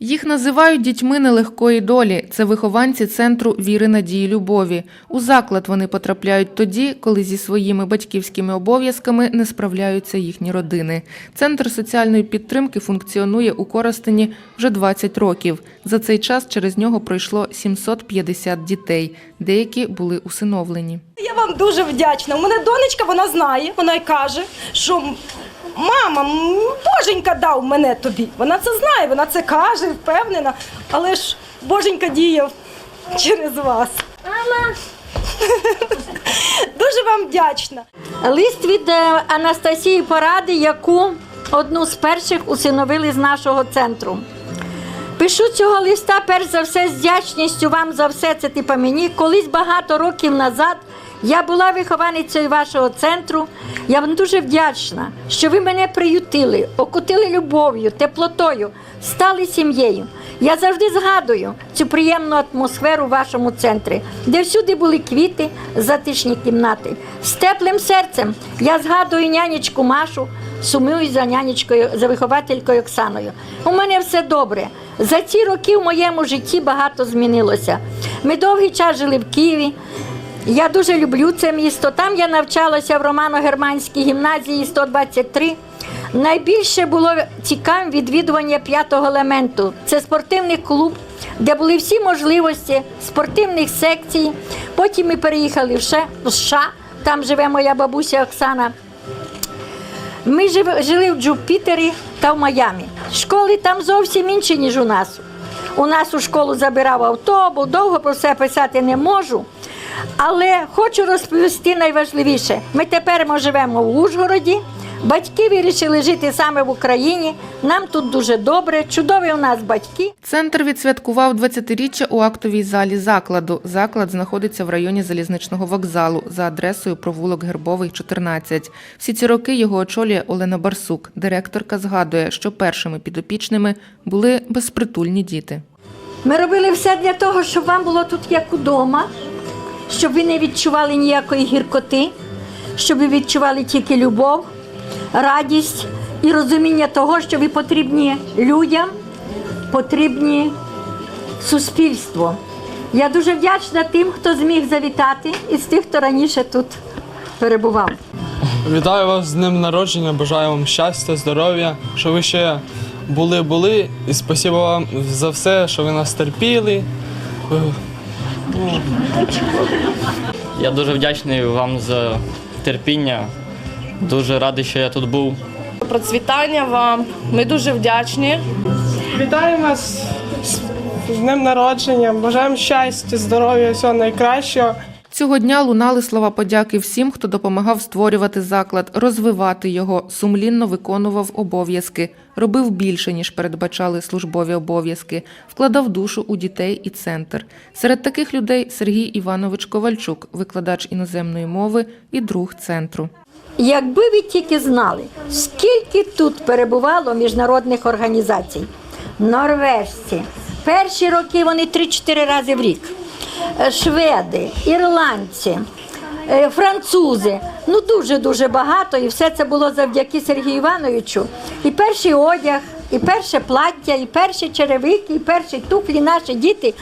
Їх називають дітьми нелегкої долі. Це вихованці центру віри, надії, любові. У заклад вони потрапляють тоді, коли зі своїми батьківськими обов'язками не справляються їхні родини. Центр соціальної підтримки функціонує у Коростені вже 20 років. За цей час через нього пройшло 750 дітей. Деякі були усиновлені. Я вам дуже вдячна. У мене донечка, вона знає, вона й каже, що мама, боженька дав мене тобі. Вона це знає, вона це каже, впевнена. Але ж боженька діяв через вас. Мама. Дуже вам вдячна. Лист від е, Анастасії Поради, яку одну з перших усиновили з нашого центру. Пишу цього листа перш за все з вдячністю вам за все це типа мені. Колись багато років назад я була вихованицею вашого центру. Я вам дуже вдячна, що ви мене приютили, окутили любов'ю, теплотою, стали сім'єю. Я завжди згадую цю приємну атмосферу в вашому центрі, де всюди були квіти, затишні кімнати. З теплим серцем я згадую нянечку Машу, сумую за нянечкою, за вихователькою Оксаною. У мене все добре. За ці роки в моєму житті багато змінилося. Ми довгий час жили в Києві. Я дуже люблю це місто. Там я навчалася в Романо-Германській гімназії 123. Найбільше було цікавим відвідування п'ятого елементу. Це спортивний клуб, де були всі можливості спортивних секцій. Потім ми переїхали в США, там живе моя бабуся Оксана. Ми жили в Джупітері та в Майамі. Школи там зовсім інші, ніж у нас. У нас у школу забирав автобус, довго про це писати не можу. Але хочу розповісти найважливіше. Ми тепер ми живемо в Ужгороді. Батьки вирішили жити саме в Україні. Нам тут дуже добре, чудові у нас батьки. Центр відсвяткував 20-річчя у актовій залі закладу. Заклад знаходиться в районі залізничного вокзалу за адресою провулок Гербовий, 14. Всі ці роки його очолює Олена Барсук. Директорка згадує, що першими підопічними були безпритульні діти. Ми робили все для того, щоб вам було тут як удома, щоб ви не відчували ніякої гіркоти, щоб ви відчували тільки любов, радість і розуміння того, що ви потрібні людям, потрібні суспільству. Я дуже вдячна тим, хто зміг завітати, із тих, хто раніше тут перебував. Вітаю вас з днем народження, бажаю вам щастя, здоров'я, що ви ще були, були. І спасибо вам за все, що ви нас терпіли. Я дуже вдячний вам за терпіння. Дуже радий, що я тут був. Процвітання вам. Ми дуже вдячні. Вітаємо вас з з днем народження. Бажаємо щастя, здоров'я, всього найкращого. Цього дня лунали слова подяки всім, хто допомагав створювати заклад, розвивати його, сумлінно виконував обов'язки, робив більше, ніж передбачали службові обов'язки, вкладав душу у дітей і центр. Серед таких людей Сергій Іванович Ковальчук, викладач іноземної мови і друг центру. Якби ви тільки знали, скільки тут перебувало міжнародних організацій, норвежці. Перші роки вони 3-4 рази в рік. Е, Шведи, ірландці, е, французи. Ну дуже-дуже багато. І все це було завдяки Сергію Івановичу. І перший одяг, і перше плаття, і перші черевики, і перші туфлі наші діти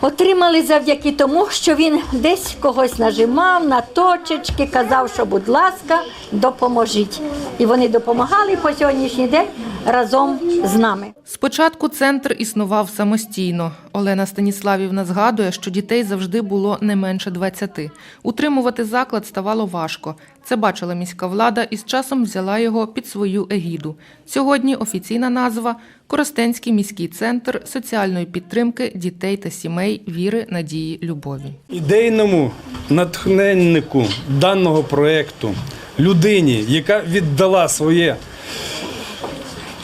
отримали завдяки тому, що він десь когось нажимав на точечки, казав, що будь ласка, допоможіть. І вони допомагали по сьогоднішній день разом з нами. Спочатку центр існував самостійно. Олена Станіславівна згадує, що дітей завжди було не менше 20. Утримувати заклад ставало важко. Це бачила міська влада і з часом взяла його під свою егіду. Сьогодні офіційна назва Коростенський міський центр соціальної підтримки дітей та сімей віри, надії, любові. ідейному натхненнику даного проєкту, людині, яка віддала своє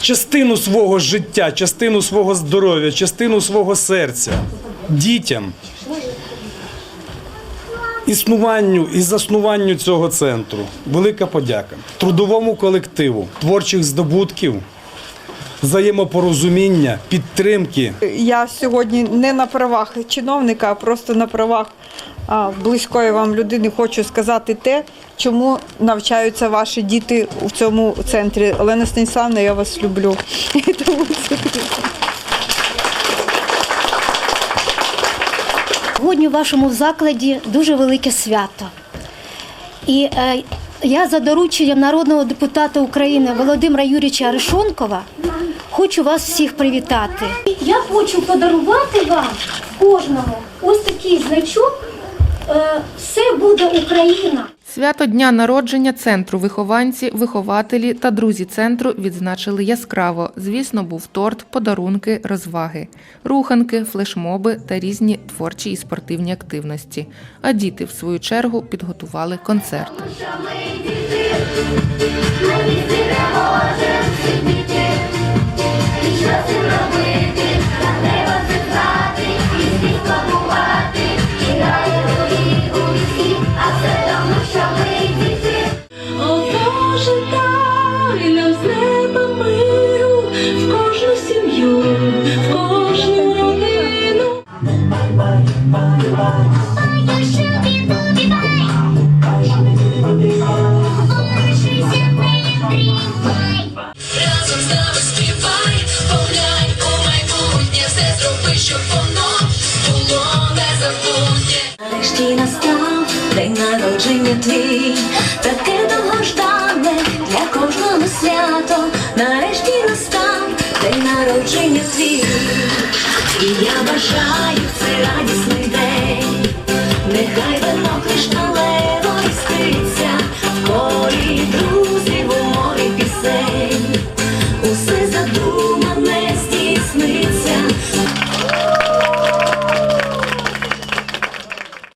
частину свого життя, частину свого здоров'я, частину свого серця дітям, існуванню і заснуванню цього центру. Велика подяка трудовому колективу, творчих здобутків, взаємопорозуміння, підтримки. Я сьогодні не на правах чиновника, а просто на правах близької вам людини хочу сказати те, чому навчаються ваші діти в цьому центрі. Олена Станіславна, я вас люблю. Сьогодні в вашому закладі дуже велике свято. І е, я за дорученням народного депутата України Володимира Юрійовича Арешонкова хочу вас всіх привітати. Я хочу подарувати вам кожному ось такий значок. Е, Все буде Україна. Свято дня народження центру вихованці, вихователі та друзі центру відзначили яскраво. Звісно, був торт, подарунки, розваги, руханки, флешмоби та різні творчі і спортивні активності. А діти, в свою чергу, підготували концерт. Разом з нами